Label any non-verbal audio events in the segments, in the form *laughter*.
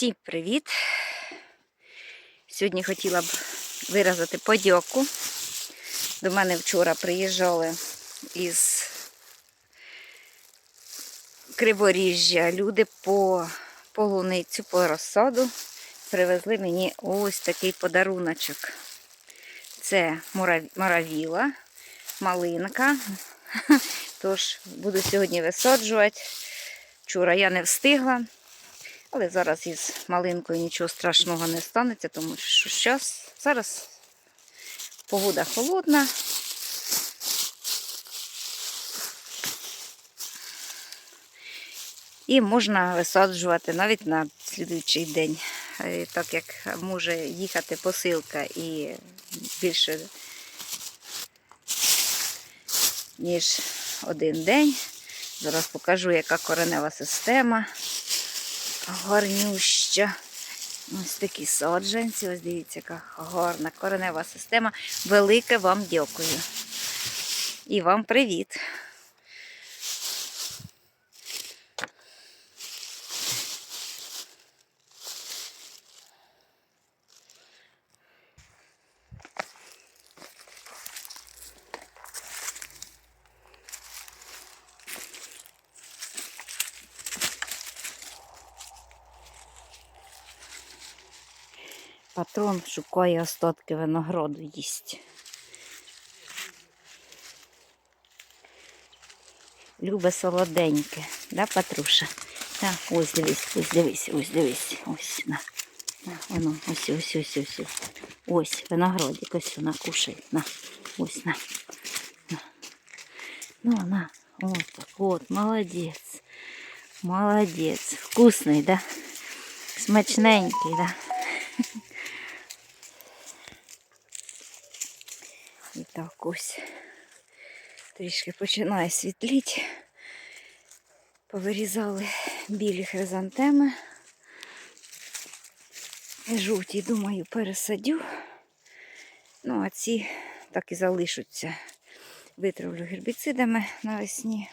Всім привіт! Сьогодні хотіла б виразити подяку. До мене вчора приїжджали із Криворіжжя люди по полуницю, по розсаду. Привезли мені ось такий подаруночок. Це моравіла, малинка. *laughs* Тож буду сьогодні висаджувати. Вчора я не встигла. Але зараз із малинкою нічого страшного не станеться, тому що щас, зараз погода холодна. І можна висаджувати навіть на слідуючий день. Е, Так як може їхати посилка і більше ніж один день. Зараз покажу, яка коренева система гарнюща. Ось такі саджанці. Ось дивіться, яка гарна коренева система. Велике вам дякую. І вам привіт. Патрон шукає остатки винограду їсть. Любе солоденьке, да, Патруша? Так, ось дивись, ось дивись, ось дивись, ось на. на воно, ось, ось, ось, ось. Ось, виноградик, ось вона кушає. На, ось на. на. Ну, на, вот так, вот, молодець. Молодець. Вкусний, да? Смачненький, да? І так ось трішки починає світліти. Повирізали білі хризантеми. Жовті, думаю, пересадю. Ну, а ці так і залишаться. Витравлю гербіцидами навесні.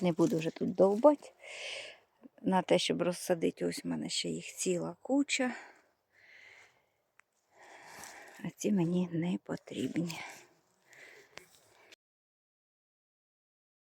Не буду вже тут довбати. На те, щоб розсадити, ось в мене ще їх ціла куча. А ці мені не потрібні.